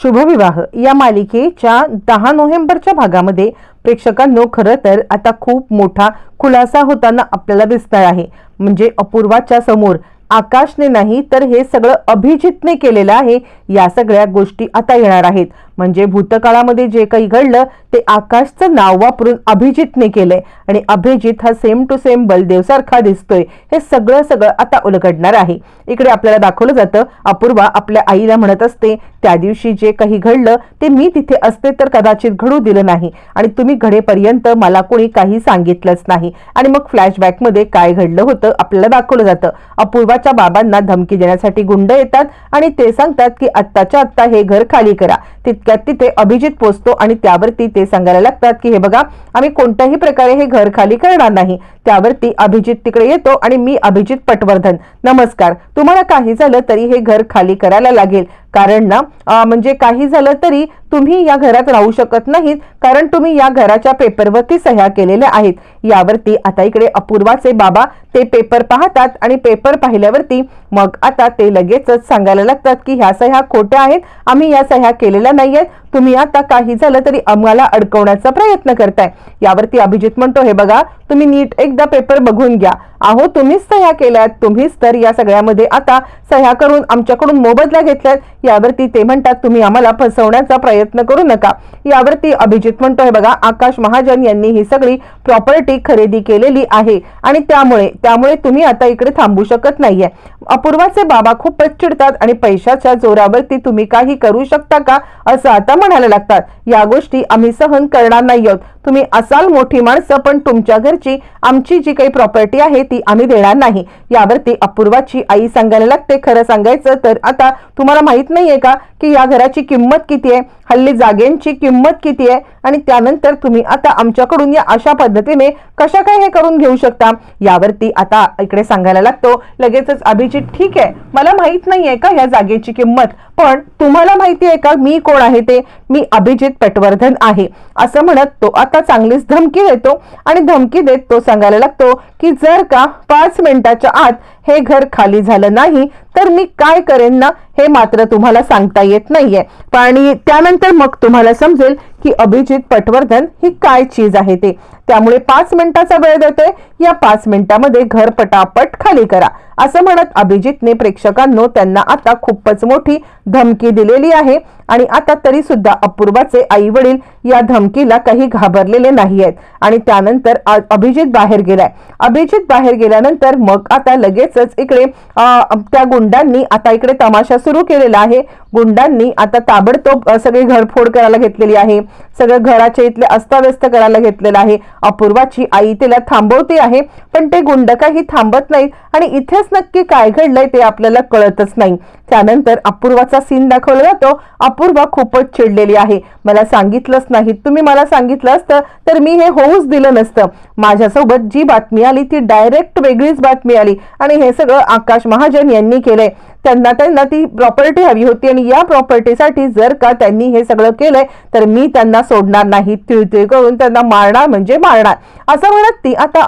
शुभविवाह. या मालिकेच्या दहा नोव्हेंबरच्या भागामध्ये प्रेक्षकांनो खरं तर आता खूप मोठा खुलासा होताना आपल्याला दिसणार आहे. म्हणजे अपूर्वाच्या समोर आकाशने नाही तर हे सगळं अभिजितने केलेलं आहे. या सगळ्या गोष्टी आता येणार आहेत. म्हणजे भूतकाळामध्ये जे काही घडलं ते आकाशचं नाव वापरून अभिजितने केलंय. आणि अभिजित हा सेम टू सेम बलदेव सारखा दिसतोय. हे सगळं सगळं आता उलगडणार आहे. इकडे आपल्याला दाखवलं जातं अपूर्वा आपल्या आईला म्हणत असते त्या दिवशी जे काही घडलं ते मी तिथे असते तर कदाचित घडू दिलं नाही. आणि तुम्ही घडेपर्यंत मला कोणी काही सांगितलंच नाही. आणि मग फ्लॅशबॅकमध्ये काय घडलं होतं आपल्याला दाखवलं जातं. अपूर्वाच्या बाबांना धमकी देण्यासाठी गुंड येतात आणि ते सांगतात की आत्ताच्या आत्ता हे घर खाली करा. तितक्यात तिथे अभिजित पोचतो आणि त्यावरती ते सांगायला लागतात की हे बघा आम्ही कोणत्याही प्रकारे हे घर खाली करणार नाही. त्यावरती अभिजित तिकडे येतो आणि मी अभिजित पटवर्धन. नमस्कार तुम्हाला काही झालं तरी हे घर खाली करायला लागेल. कारण ना म्हणजे काही झालं तरी तुम्ही या घरात राहू शकत नाहीत कारण तुम्ही या घराच्या पेपरवरती सह्या केलेल्या आहेत. यावरती आता इकडे अपूर्वाचे बाबा ते पेपर पाहतात आणि पेपर पाहिल्यावरती मग आता ते लगेचच सांगायला लागतात की ह्या सह्या खोट्या आहेत आम्ही या सह्या केलेल्या नाहीयेत. तुम्ही आता काही झालं तरी आम्हाला अडकवण्याचा प्रयत्न करताय. यावरती अभिजित म्हणतो हे बघा तुम्ही नीट एकदा पेपर बघून घ्या. अहो तुम्हीच सह्या केल्यात. तुम्हीच तर या सगळ्यामध्ये आता सह्या करून आमच्याकडून मोबदला घेतल्यात. यावरती ते म्हणतात तुम्ही आम्हाला फसवण्याचा प्रयत्न करू नका. यावरती अभिजित म्हणतो बघा आकाश महाजन यांनी ही सगळी प्रॉपर्टी खरेदी केलेली आहे आणि त्यामुळे त्यामुळे तुम्ही आता इकडे थांबू शकत नाहीये. अपूर्वाचे बाबा खूपच चिडतात आणि पैशाच्या जोरावरती तुम्ही काही करू शकता का? असं आता म्हणायला लागतात. या गोष्टी आम्ही सहन करणार नाही आहोत. तुम्ही असाल मोठी माणसं पण तुमच्या घरची आमची जी काही प्रॉपर्टी आहे ती आम्ही देणार नाही. यावरती अपूर्वाची आई सांगायला लागते. खरं सांगायचं तर आता तुम्हाला माहीत नाहीये का की या घराची किंमत किती आहे? हल्ली जागेंची किंमत किती आहे? आणि त्यानंतर तुम्ही आता आमच्याकडून या अशा पद्धतीने कशा काय हे करून घेऊ शकता? यावरती आता इकडे सांगायला लागतो. लगेचच अभिजित ठीक आहे. मला माहीत नाहीये का या जागेची किंमत? पण तुम्हाला माहिती आहे का मी कोण आहे ते? मी अभिजित पटवर्धन आहे. असं म्हणत तो आता चांगलीच धमकी देतो आणि धमकी देत तो सांगायला लागतो की जर का पाच मिनिटाच्या आत हे घर खाली झालं नाही तर मी काय करेन ना हे मात्र तुम्हाला सांगता येत नाहीये. आणि त्यानंतर मग तुम्हाला समजेल की अभिजित पटवर्धन ही काय चीज आहे ते. त्यामुळे पाच मिनिटाचा वेळ देतोय. या पाच मिनिटामध्ये घर पटापट खाली करा. असं म्हणत अभिजितने प्रेक्षकांनो त्यांना आता खूपच मोठी धमकी दिलेली आहे. आणि आता तरी सुद्धा अपूर्वाचे आई वडील या धमकीला काही घाबरलेले नाही आहेत. आणि त्यानंतर अभिजित बाहेर गेलाय. अभिजित बाहेर गेल्यानंतर मग आता लगेचच इकडे त्या गुंडांनी आता इकडे तमाशा सुरू केलेला आहे. गुंडांनी आता ताबडतोब सगळी घरफोड करायला घेतलेली आहे. सगळं घराच्या इथले अस्ताव्यस्त करायला घेतलेलं आहे. अपूर्वाची आई तिला थांबवते आहे पण ते गुंड काही थांबत नाहीत आणि इथेच नक्की काय घडलंय ते आपल्याला कळतच नाही. त्यानंतर अपूर्वाचा सीन दाखवला जातो. अपूर्वा खूपच चिडलेली आहे. मला सांगितलंच नाही. तुम्ही मला सांगितलं असतं तर मी हे होऊच दिलं नसतं. माझ्यासोबत जी बातमी आली ती डायरेक्ट वेगळीच बातमी आली. आणि हे सगळं आकाश महाजन यांनी केलंय. त्यांना त्यांना ती प्रॉपर्टी हवी होती. आणि या प्रॉपर्टीसाठी जर का त्यांनी हे सगळं केलंय तर मी त्यांना सोडणार नाही. तिळतिळ करून त्यांना मारणार म्हणजे मारणार. असं म्हणत ती आता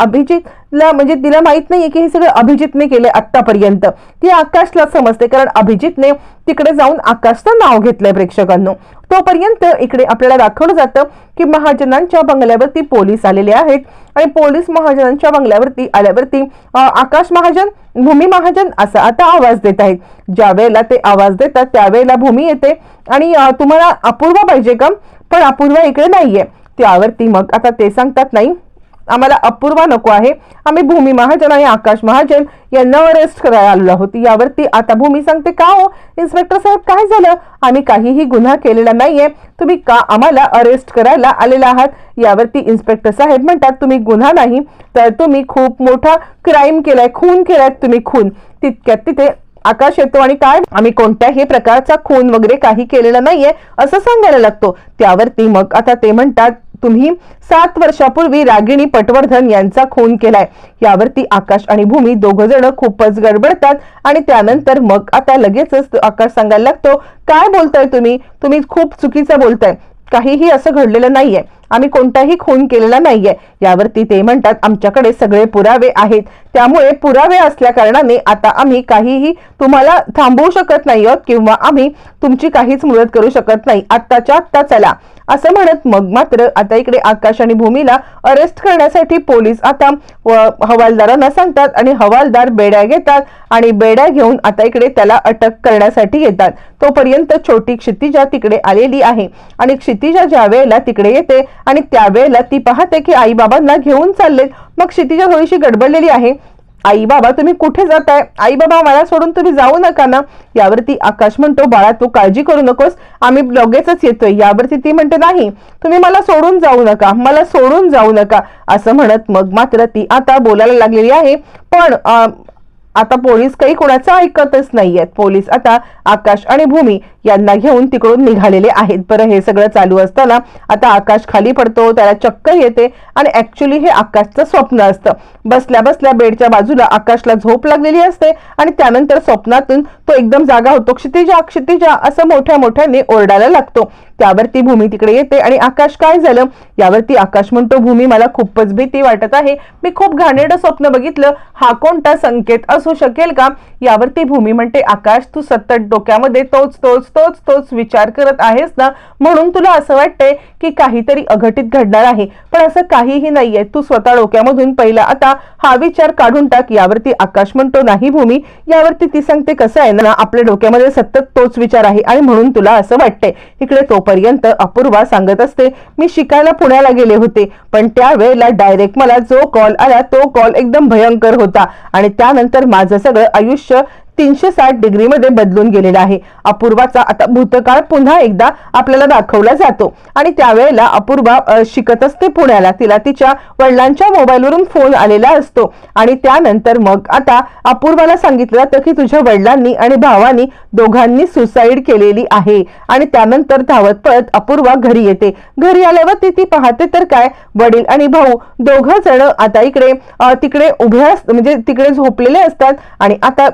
अभिजितला म्हणजे तिला माहीत नाहीये की हे सगळं अभिजितने केलंय आतापर्यंत ती आकाशला समजते कारण अभिजितने तिकडे जाऊन आकाशचं नाव घेतलंय प्रेक्षकांनो. तोपर्यंत इकडे आपल्याला दाखवलं जातं की महाजनांच्या बंगल्यावरती पोलीस आलेले आहेत आणि पोलीस महाजनांच्या बंगल्यावरती आल्यावरती आकाश महाजन भूमी महाजन असा आता आवाज देत आहेत. ज्या वेळेला ते आवाज देतात त्यावेळेला भूमी येते आणि तुम्हाला अपूर्वा पाहिजे का? पण अपूर्वा इकडे नाहीये. त्यावरती मग आता ते सांगतात नाही आम्हाला अपूर्वा नको आहे. आम्ही भूमी महाजन आणि आकाश महाजन यांना अरेस्ट करायला आलेलो आहोत. यावरती आता भूमी सांगते का हो? इन्स्पेक्टर साहेब काय झालं? आम्ही काहीही गुन्हा केलेला नाहीये. तुम्ही का आम्हाला अरेस्ट करायला आलेला आहात? यावरती इन्स्पेक्टर साहेब म्हणतात तुम्ही गुन्हा नाही तर तुम्ही खूप मोठा क्राईम केलाय खून केलाय तुम्ही खून. तितक्यात तिथे आकाश येतो आणि काय? आम्ही कोणत्याही प्रकारचा खून वगैरे काही केलेला नाहीये असं सांगायला लागतो. त्यावरती मग आता ते म्हणतात तुम्ही सात वर्षापूर्वी रागिणी पटवर्धन यांचा खून केलाय. यावरती आकाश आणि भूमी दोघ जण खूपच गडबडतात आणि त्यानंतर मग आता लगेचच आकाश सांगायला लागतो काय बोलताय तुम्ही? तुम्ही खूप चुकीचं बोलताय. काहीही असं घडलेलं नाहीये. आम्ही कोणताही खून केलेला नाहीये. यावरती ते म्हणतात आमच्याकडे सगळे पुरावे आहेत. त्यामुळे पुरावे असल्या कारणाने आता आम्ही काहीही तुम्हाला थांबवू शकत नाही आहोत किंवा आम्ही तुमची काहीच मदत करू शकत नाही. आत्ताच्या आत्ता चला. असं म्हणत मग मात्र आता इकडे आकाश आणि भूमीला अरेस्ट करण्यासाठी पोलीस आता व- हवालदारांना सांगतात आणि हवालदार बेड्या घेतात आणि बेड्या घेऊन आता इकडे त्याला अटक करण्यासाठी येतात. तोपर्यंत छोटी क्षितिजा तिकडे आलेली आहे आणि क्षितिजा ज्या वेळेला तिकडे येते आणि त्यावेळेला ती पाहते की आई बाबांना घेऊन चाललेत. मग क्षितिजा थोडीशी गडबडलेली आहे. आई बाबा तुम्ही कुठे जाताय? आई बाबा मला सोडून तुम्ही जाऊ नका ना. यावरती आकाश म्हणतो बाळा तू काळजी करू नकोस. आम्ही लगेचच येतोय. यावरती ती म्हणते नाही तुम्ही मला सोडून जाऊ नका. मला सोडून जाऊ नका. असं म्हणत मग मात्र ती आता बोलायला लागलेली आहे. पण आता पोलीस काही कोणाचं ऐकतच नाहीयेत. पोलीस आता आकाश आणि भूमी यांना घेऊन तिकडून निघालेले आहेत. बरं हे सगळं चालू असताना आता आकाश खाली पडतो त्याला चक्कर येते आणि ऍक्च्युली हे आकाशचं स्वप्न असतं. बसल्या बसल्या बेडच्या बाजूला आकाशला झोप लागलेली असते आणि त्यानंतर स्वप्नातून तो एकदम जागा होतो. क्षितिजा क्षितिजा असं मोठ्या मोठ्याने ओरडायला लागतो. त्यावरती भूमी तिकडे येते आणि आकाश काय झालं? यावरती आकाश म्हणतो भूमी मला खूपच भीती वाटत आहे. मी खूप घाणेरडं स्वप्न बघितलं. हा कोणता संकेत असू शकेल का? यावरती भूमी म्हणते आकाश तू सतत डोक्यामध्ये तोच तोच तोच तोच विचार करत आहेस ना? म्हणून तुला असं वाटतंय की काहीतरी अघटित घडणार आहे. पण असं काहीही नाहीये. तू स्वतः डोक्यामधून पहिला आता हा विचार काढून टाक. यावरती आकाश म्हणतो नाही भूमी. यावरती ती सांगते कसं आहे ना आपल्या डोक्यामध्ये सतत तोच विचार आहे आणि म्हणून तुला असं वाटतंय. इकडे तोपर्यंत अपूर्वा सांगत असते मी शिकायला पुण्याला गेले होते पण त्यावेळेला डायरेक्ट मला जो कॉल आला तो कॉल एकदम भयंकर होता आणि त्यानंतर माझं सगळं आयुष्य तीनशे साठ डिग्रीमध्ये बदलून गेलेला आहे. अपूर्वाचा आता भूतकाळ पुन्हा एकदा आपल्याला दाखवला जातो. आणि त्यावेळेला अपूर्वा शिकत असते पुण्याला. तिला तिच्या वडिलांच्या मोबाईलवरून फोन आलेला असतो. आणि त्यानंतर मग आता अपूर्वाला सांगितलं जातं की तुझ्या वडिलांनी आणि भावानी दोघांनी सुसाईड केलेली आहे. आणि त्यानंतर धावत पळत अपूर्वा घरी येते. घरी आल्यावर ती ती पाहते तर काय? वडील आणि भाऊ दोघ जण आता इकडे तिकडे उभे म्हणजे तिकडे झोपलेले असतात. आणि आता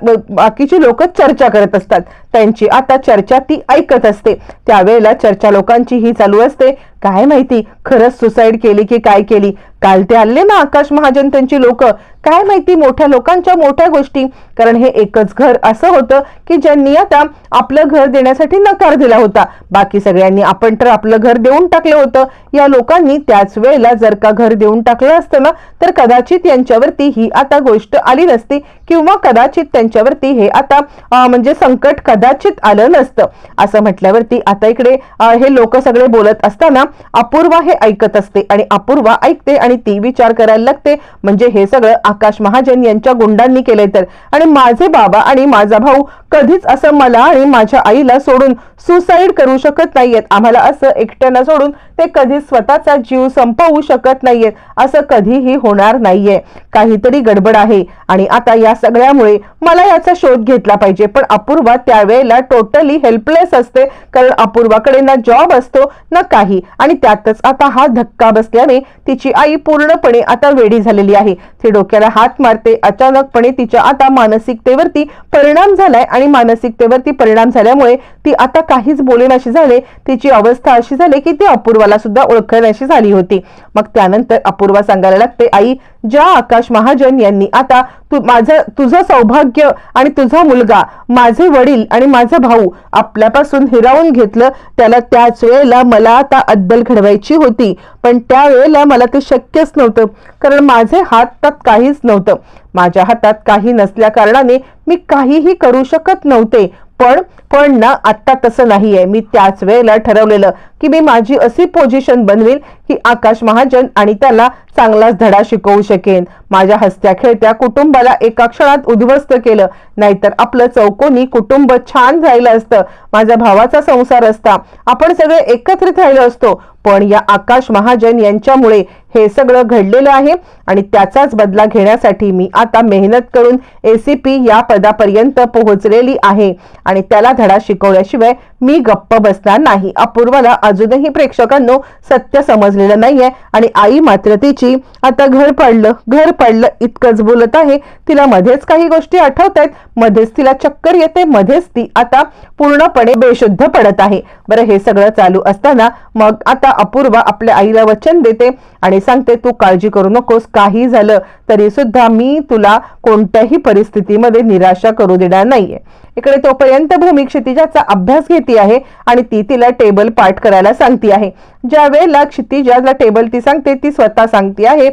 बाकीची लोक चर्चा करत असतात. त्यांची आता चर्चा ती ऐकत असते. त्यावेळेला चर्चा लोकांची ही चालू असते. काय माहिती? खरंच सुसाईड केली की काय केली? काल ते आले ना आकाश महाजन त्यांची लोक. काय माहिती मोठ्या लोकांच्या मोठ्या गोष्टी? कारण हे एकच घर असं होतं की ज्यांनी आता आपलं घर देण्यासाठी नकार दिला होता. बाकी सगळ्यांनी आपण तर आपलं घर देऊन टाकलं होतं. या लोकांनी त्याच वेळेला जर का घर देऊन टाकलं असतं ना तर कदाचित यांच्यावरती ही आता गोष्ट आली नसती किंवा कदाचित त्यांच्यावरती हे आता म्हणजे संकट कदाचित आलं नसतं. असं म्हटल्यावरती आता इकडे हे लोक सगळे बोलत असताना अपूर्वा हे ऐकत असते आणि अपूर्वा ऐकते आणि ती विचार करायला लागते. म्हणजे हे सगळं आकाश महाजन यांच्या गुंडांनी केलंय तर. आणि माझे बाबा आणि माझा भाऊ कधीच असं मला आणि माझ्या आईला सोडून सुसाईड करू शकत नाहीयेत. आम्हाला असं एकट्यानं सोडून ते कधी स्वतःचा जीव संपवू शकत नाहीयेत. असं कधीही होणार नाहीये. काहीतरी गडबड आहे आणि आता या सगळ्यामुळे मला याचा शोध घेतला पाहिजे. पण अपूर्वा त्यावेळेला टोटली हेल्पलेस असते. कारण अपूर्वाकडे ना जॉब असतो ना काही. आणि त्यातच आता हा धक्का बसल्याने तिची आई पूर्णपणे आता वेडी झालेली आहे. ती डोक्याला हात मारते. अचानकपणे तिच्या आता मानसिकतेवरती परिणाम झालाय आणि मानसिकतेवरती परिणाम झाल्यामुळे ती आता काहीच बोलेनाशी झाले. तिची अवस्था अशी झाली की ती अपूर्वाला सुद्धा ओळखण्याशी झाली होती. मग त्यानंतर अपूर्वा सांगायला लागते आई ज्या आकाश महाजन यांनी आता तु माझं तुझं सौभाग्य आणि तुझा मुलगा माझे वडील आणि माझा भाऊ आपल्यापासून हिरावून घेतलं त्याला त्याच वेळेला मला आता अद्दल घडवायची होती. पण त्यावेळेला मला ते शक्यच नव्हतं. कारण माझे हातात काहीच नव्हतं. माझ्या हातात काही नसल्या कारणाने मी काहीही करू शकत नव्हते. पण पण ना आत्ता तसं नाहीये. मी त्याच वेळेला ठरवलेलं की मी माझी अशी पोझिशन बनवेल की आकाश महाजन आणि त्याला चांगलाच धडा शिकवू शकेन. माझ्या हसत्या खेळत्या कुटुंबाला एका क्षणात उद्ध्वस्त केलं. नाहीतर आपलं चौकोनी कुटुंब छान राहिलं असतं. माझ्या भावाचा संसार असता. आपण सगळे एकत्रित राहिलो असतो. पण या आकाश महाजन यांच्यामुळे हे सगळं घडलेलं आहे आणि त्याचाच बदला घेण्यासाठी मी आता मेहनत करून एसीपी या पदापर्यंत पोहोचलेली आहे आणि त्याला धडा शिकवल्याशिवाय मी गप्प बसणार नाही. अपूर्वाला अजूनही प्रेक्षकांनो सत्य समजलेलं नाहीये आणि आई मात्र तिची आता घर पडलं घर पडलं इतकंच बोलत आहे. तिला मध्येच काही गोष्टी आठवत आहेत मध्येच तिला चक्कर येते मध्येच ती आता पूर्णपणे बेशुद्ध पडत आहे. बरं हे सगळं चालू असताना मग आता अपूर्वा आपल्या आईला वचन देते आणि सांगते तू काळजी करू नकोस काही झालं तरी सुद्धा मी तुला कोणत्याही परिस्थितीमध्ये निराशा करू देणार नाहीये. इकडे तोपर्यंत भूमी क्षितिजाचा अभ्यास घेते आहे आणि ती तिला टेबल पाठ करायला सांगते आहे. ज्या वेळेला क्षितिजाला टेबल ती सांगते ती स्वतः सांगते आहे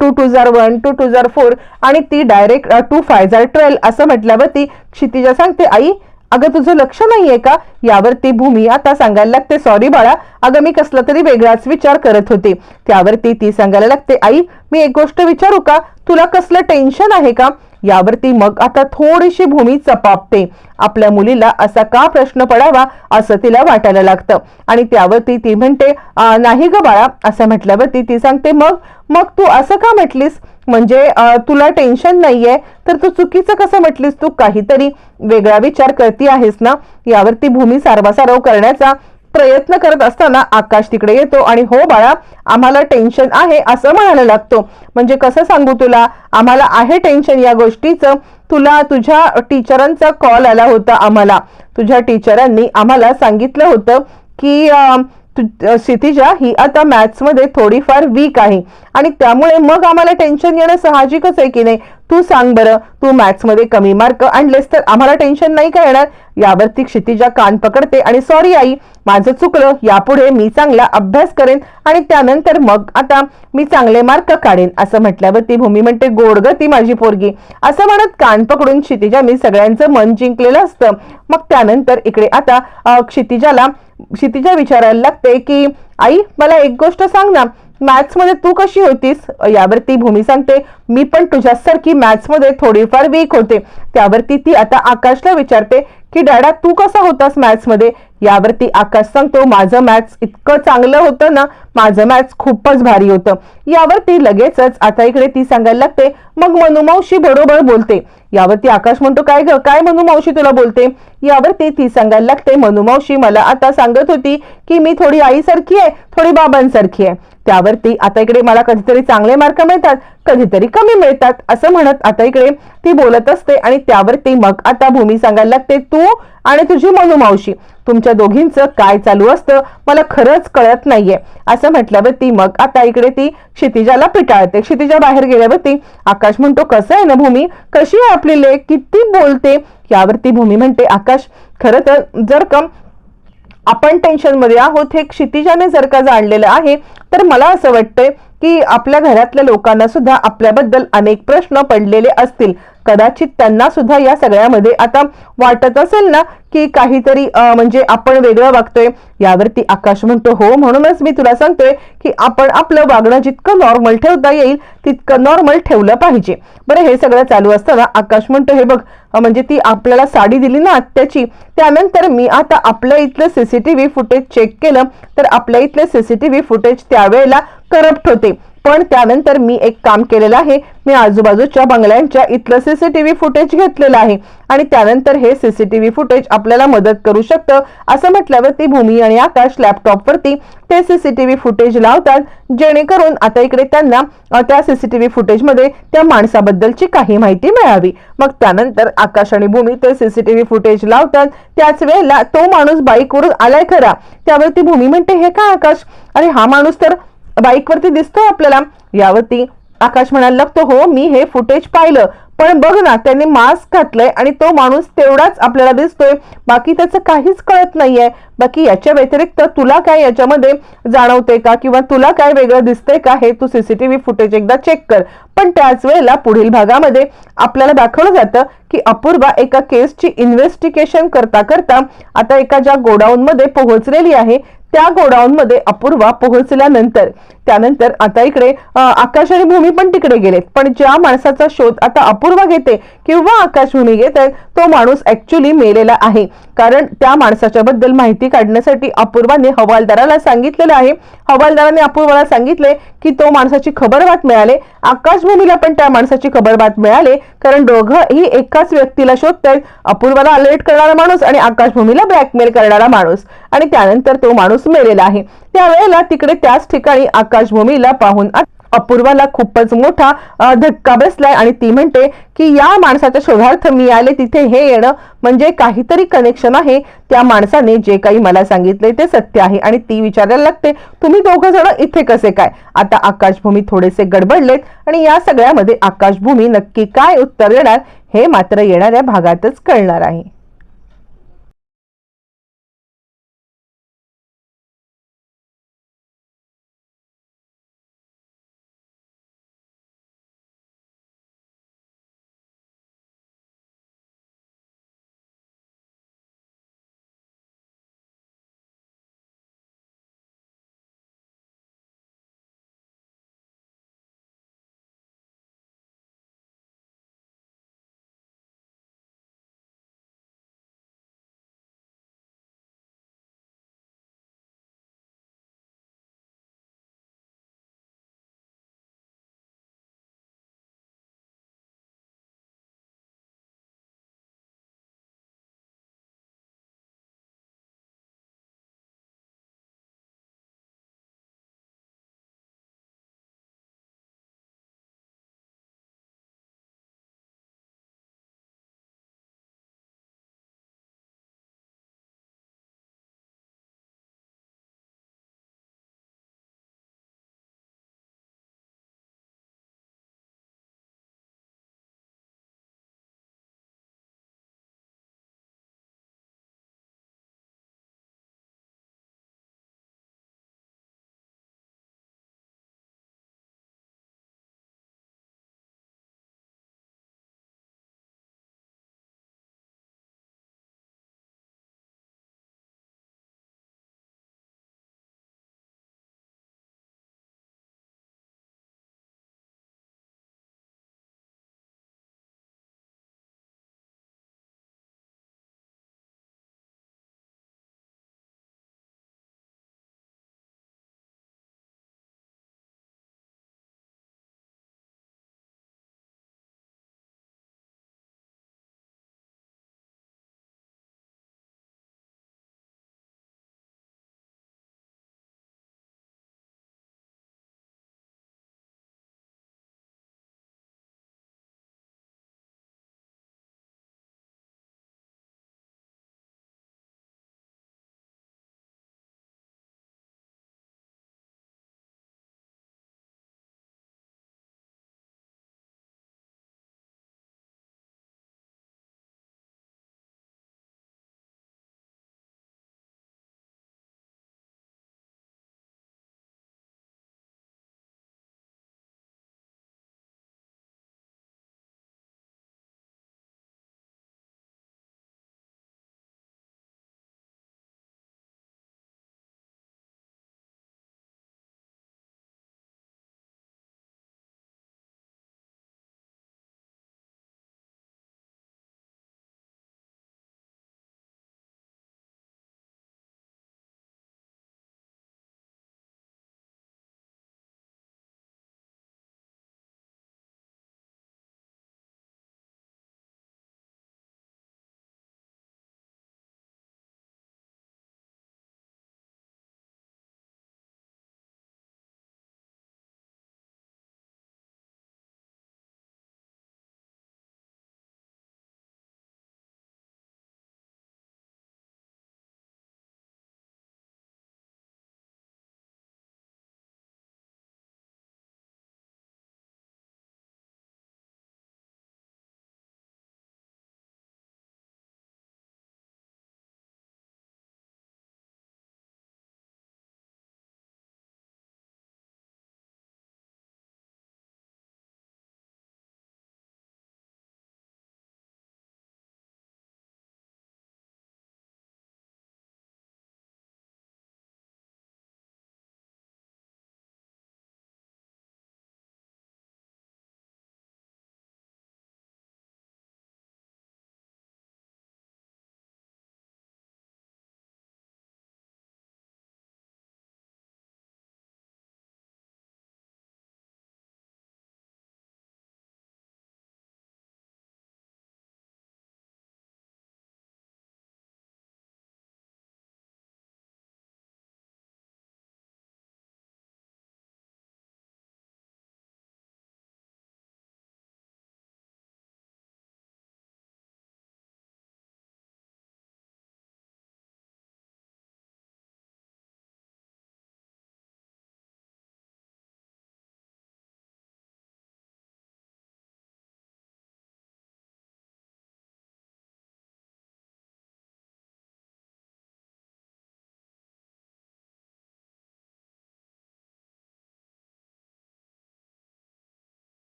टू टू झार वन टू टू झार फोर आणि ती डायरेक्ट टू फाय झार ट्वेल्व असं म्हटल्यावर ती क्षितिजा सांगते आई अगं तुझं लक्ष नाहीये का? यावरती भूमी आता सांगायला लागते सॉरी बाळा अगं मी कसला तरी वेगळाच विचार करत होते. त्यावरती ती सांगायला लागते आई मी एक गोष्ट विचारू का? तुला कसलं टेन्शन आहे का? यावरती मग आता थोडीशी भूमी चपापते. आपल्या मुलीला असा का प्रश्न पडावा असं तिला वाटायला लागतं. आणि त्यावरती ती म्हणते नाही ग बाळा असं म्हटल्यावरती ती सांगते मग मग तू असं का म्हटलीस? म्हणजे तुला टेन्शन नाहीये? तर तू चुकीचं कसं म्हटलीस? तू काहीतरी वेगळा विचार करती आहेस ना? यावरती भूमी सारवासारव करण्याचा प्रयत्न करत असताना आकाश तिकडे येतो आणि हो बाळा आम्हाला टेन्शन आहे असं म्हणायला लागतो. म्हणजे कसं सांगू तुला? आम्हाला आहे टेन्शन या गोष्टीचं. तुला तुझ्या टीचरांचा कॉल आला होता आम्हाला. तुझ्या टीचरांनी आम्हाला सांगितलं होतं की क्षितिजा ही आता मॅथ्समध्ये थोडीफार वीक आहे. आणि त्यामुळे मग आम्हाला टेन्शन येणं साहजिकच आहे की नाही? तू सांग बरं तू मॅथ्समध्ये कमी मार्क आणलेस तर आम्हाला टेन्शन नाही का येणार? यावरती क्षितिजा कान पकडते आणि सॉरी आई माझं चुकलं यापुढे मी चांगला अभ्यास करेन आणि त्यानंतर मग आता मी चांगले मार्क काढेन असं म्हटल्यावर ती भूमी म्हणते गोड ती माझी पोरगी. असं म्हणत कान पकडून क्षितिजा मी सगळ्यांचं मन जिंकलेलं असतं. मग त्यानंतर इकडे आता क्षितिजाला क्षितिजा विचारायला लागते की आई मला एक गोष्ट सांग ना मॅथ्समध्ये तू कशी होतीस? यावरती भूमी सांगते. मी पण तुझ्यासारखी मॅथ्समध्ये थोडीफार वीक होते. त्यावरती ती आता आकाशला विचारते की डॅडा तू कसा होतास मॅथ्समध्ये? यावरती आकाश सांगतो माझं मॅथ्स इतकं चांगलं होतं ना माझं मॅथ्स खूपच भारी होतं. यावरती लगेचच आता इकडे ती सांगायला लागते मग मनुमावशी बरोबर बोलते. यावरती आकाश म्हणतो काय ग काय मनुमावशी तुला बोलते? यावरती ती सांगायला लागते मनुमावशी मला आता सांगत होती की मी थोडी आईसारखी आहे थोडी बाबांसारखी आहे. त्यावरती आता इकडे मला कधीतरी चांगले मार्क मिळतात कधीतरी कमी मिळतात असं म्हणत आता इकडे ती बोलत असते आणि त्यावरती मग आता भूमी सांगायला लागते तू आणि तुझी मनुमावशी तुमच्या दोघींचं काय चालू असतं मला खरंच कळत नाहीये. असं म्हटल्यावरती मग आता इकडे ती क्षितिजाला पिटाळते. क्षितिजा बाहेर गेल्यावरती आकाश म्हणतो कसं आहे ना भूमी? कशी आहे आपली लेख? किती बोलते? यावरती भूमी म्हणते आकाश खरं तर जर का आपण टेन्शनमध्ये आहोत हे क्षितिजाने जर का जाणलेलं आहे तर मला असं वाटतंय की आपल्या घरातल्या लोकांना सुद्धा आपल्याबद्दल अनेक प्रश्न पडलेले असतील. कदाचित त्यांना सुद्धा या सगळ्यामध्ये आता वाटत असेल ना की काहीतरी म्हणजे आपण वेगळं वागतोय. यावरती आकाश म्हणतो हो म्हणूनच मी तुला सांगतोय की आपण आपलं वागणं जितकं नॉर्मल ठेवता येईल तितकं नॉर्मल ठेवलं पाहिजे. बरं हे सगळं चालू असताना आकाश म्हणतो हे बघ म्हणजे ती आपल्याला साडी दिली ना त्याची त्यानंतर मी आता आपल्या इथलं सीसीटीव्ही फुटेज चेक केलं तर आपल्या इथले सीसीटीव्ही फुटेज त्यावेळेला करप्ट होते. पण त्यानंतर मी एक काम केलेलं आहे. मी आजूबाजूच्या बंगल्यांच्या इथलं सीसीटीव्ही फुटेज घेतलेलं आहे. आणि त्यानंतर हे सीसीटीव्ही फुटेज आपल्याला मदत करू शकतं. असं म्हटल्यावरती भूमी आणि आकाश लॅपटॉपवरती ते सीसीटीव्ही फुटेज लावतात. जेणेकरून आता इकडे त्यांना त्या सीसीटीव्ही फुटेजमध्ये त्या माणसाबद्दलची काही माहिती मिळावी. मग त्यानंतर आकाश आणि भूमी ते सीसीटीव्ही फुटेज लावतात. त्याच वेळेला तो माणूस बाईकवरून आलाय खरा. त्यावरती भूमी म्हणते हे का आकाश? अरे हा माणूस तर बाईकवरती दिसतोय आपल्याला. यावरती आकाश म्हणायला लागतो हो मी हे फुटेज पाहिलं. पण बघ ना त्यांनी मास्क घातलंय आणि तो माणूस तेवढाच आपल्याला दिसतोय. बाकी त्याचं काहीच कळत नाहीये. बाकी याच्या व्यतिरिक्त तुला काय याच्यामध्ये जाणवते का? किंवा तुला काय वेगळं दिसतंय का? हे तू सीसीटीव्ही फुटेज एकदा चेक कर. पण त्याच वेळेला पुढील भागामध्ये आपल्याला दाखवलं जातं की अपूर्वा एका केसची इन्व्हेस्टिगेशन करता करता आता एका ज्या गोडाऊन मध्ये पोहोचलेली आहे त्या गोडाऊनमध्ये अपूर्वा पोहोचल्यानंतर त्यानंतर आता इकडे आकाश आणि भूमी पण तिकडे गेलेत पण ज्या माणसाचा शोध आता अपूर्वा घेते किंवा आकाश भूमी घेत तो माणूस ऍक्च्युली मेलेला आहे. कारण त्या माणसाच्या बद्दल माहिती काढण्यासाठी अपूर्वाने हवालदाराला सांगितलेलं आहे. हवालदाराने अपूर्वाला सांगितले की तो माणसाची खबर बात मिळाले. आकाशभूमीला पण त्या माणसाची खबर बात मिळाले. कारण दोघंही एकाच व्यक्तीला शोधतात अपूर्वाला अलर्ट करणारा माणूस आणि आकाशभूमीला ब्लॅकमेल करणारा माणूस. आणि त्यानंतर तो माणूस मेलेला आहे. त्यावेळेला तिकडे त्याच ठिकाणी आकाशभूमीला पाहून अपूर्वाला खूपच मोठा धक्का बसलाय आणि ती म्हणते की या माणसाच्या शोधार्थ मी आले तिथे हे येणं म्हणजे काहीतरी कनेक्शन आहे. त्या माणसाने जे काही मला सांगितले ते सत्य आहे. आणि ती विचारायला लागते तुम्ही दोघं जण इथे कसे काय? आता आकाशभूमी थोडेसे गडबडलेत आणि या सगळ्यामध्ये आकाशभूमी नक्की काय उत्तर देणार हे मात्र येणाऱ्या भागातच कळणार आहे.